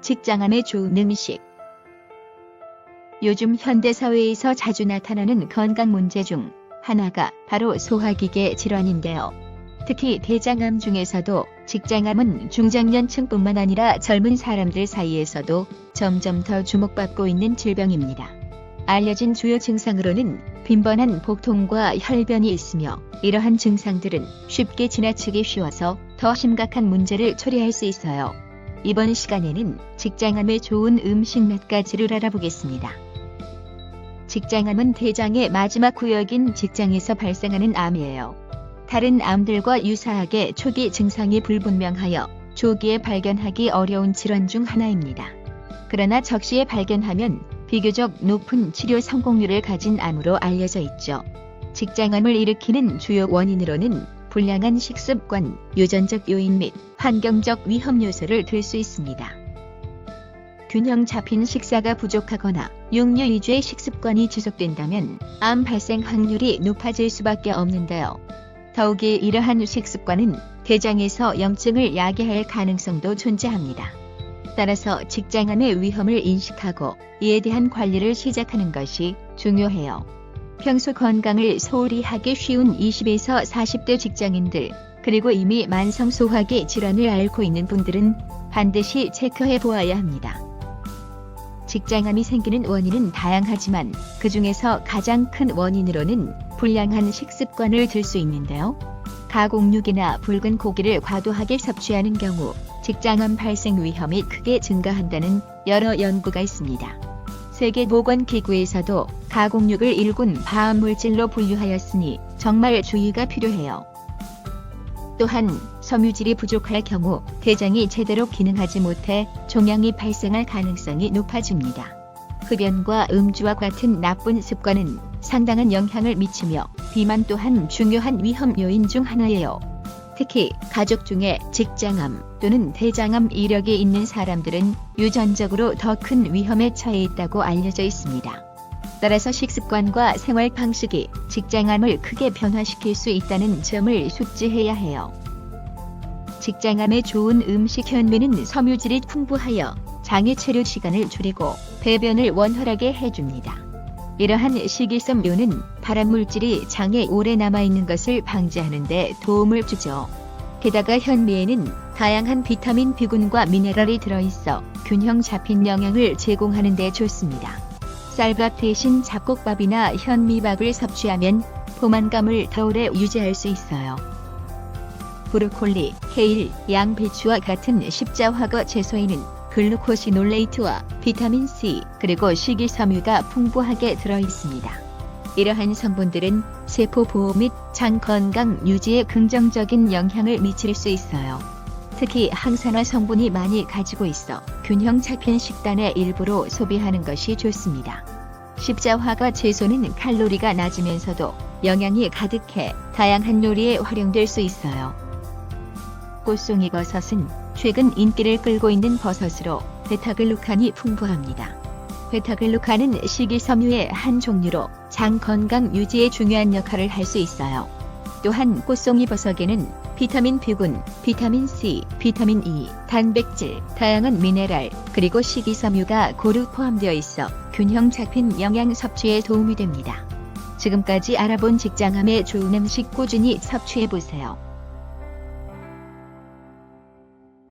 직장암에 좋은 음식. 요즘 현대사회에서 자주 나타나는 건강 문제 중 하나가 바로 소화기계 질환인데요. 특히 대장암 중에서도 직장암은 중장년층뿐만 아니라 젊은 사람들 사이에서도 점점 더 주목받고 있는 질병입니다. 알려진 주요 증상으로는 빈번한 복통과 혈변이 있으며 이러한 증상들은 쉽게 지나치기 쉬워서 더 심각한 문제를 초래할 수 있어요. 이번 시간에는 직장암에 좋은 음식 몇 가지를 알아보겠습니다. 직장암은 대장의 마지막 구역인 직장에서 발생하는 암이에요. 다른 암들과 유사하게 초기 증상이 불분명하여 조기에 발견하기 어려운 질환 중 하나입니다. 그러나 적시에 발견하면 비교적 높은 치료 성공률을 가진 암으로 알려져 있죠. 직장암을 일으키는 주요 원인으로는 불량한 식습관, 유전적 요인 및 환경적 위험 요소를 들 수 있습니다. 균형 잡힌 식사가 부족하거나 육류 위주의 식습관이 지속된다면 암 발생 확률이 높아질 수밖에 없는데요. 더욱이 이러한 식습관은 대장에서 염증을 야기할 가능성도 존재합니다. 따라서 직장암의 위험을 인식하고 이에 대한 관리를 시작하는 것이 중요해요. 평소 건강을 소홀히 하기 쉬운 20에서 40대 직장인들, 그리고 이미 만성 소화기 질환을 앓고 있는 분들은 반드시 체크해 보아야 합니다. 직장암이 생기는 원인은 다양하지만 그 중에서 가장 큰 원인으로는 불량한 식습관을 들 수 있는데요. 가공육이나 붉은 고기를 과도하게 섭취하는 경우 직장암 발생 위험이 크게 증가한다는 여러 연구가 있습니다. 세계보건기구에서도 가공육을 일군 발암물질로 분류하였으니 정말 주의가 필요해요. 또한 섬유질이 부족할 경우 대장이 제대로 기능하지 못해 종양이 발생할 가능성이 높아집니다. 흡연과 음주와 같은 나쁜 습관은 상당한 영향을 미치며 비만 또한 중요한 위험 요인 중 하나예요. 특히 가족 중에 직장암 또는 대장암 이력이 있는 사람들은 유전적으로 더 큰 위험에 처해 있다고 알려져 있습니다. 따라서 식습관과 생활 방식이 직장암을 크게 변화시킬 수 있다는 점을 숙지해야 해요. 직장암에 좋은 음식 현미는 섬유질이 풍부하여 장의 체류 시간을 줄이고 배변을 원활하게 해줍니다. 이러한 식이섬유는 발암물질이 장에 오래 남아있는 것을 방지하는 데 도움을 주죠. 게다가 현미에는 다양한 비타민 B군과 미네랄이 들어있어 균형 잡힌 영양을 제공하는 데 좋습니다. 쌀밥 대신 잡곡밥이나 현미밥을 섭취하면 포만감을 더 오래 유지할 수 있어요. 브로콜리, 케일, 양배추와 같은 십자화과 채소에는 글루코시놀레이트와 비타민 C 그리고 식이섬유가 풍부하게 들어있습니다. 이러한 성분들은 세포 보호 및 장 건강 유지에 긍정적인 영향을 미칠 수 있어요. 특히 항산화 성분이 많이 가지고 있어 균형 잡힌 식단의 일부로 소비하는 것이 좋습니다. 십자화과 채소는 칼로리가 낮으면서도 영양이 가득해 다양한 요리에 활용될 수 있어요. 꽃송이 버섯은 최근 인기를 끌고 있는 버섯으로 베타글루칸이 풍부합니다. 베타글루칸은 식이섬유의 한 종류로 장 건강 유지에 중요한 역할을 할 수 있어요. 또한 꽃송이 버섯에는 비타민 B군, 비타민 C, 비타민 E, 단백질, 다양한 미네랄, 그리고 식이섬유가 고루 포함되어 있어 균형 잡힌 영양 섭취에 도움이 됩니다. 지금까지 알아본 직장암에 좋은 음식 꾸준히 섭취해 보세요.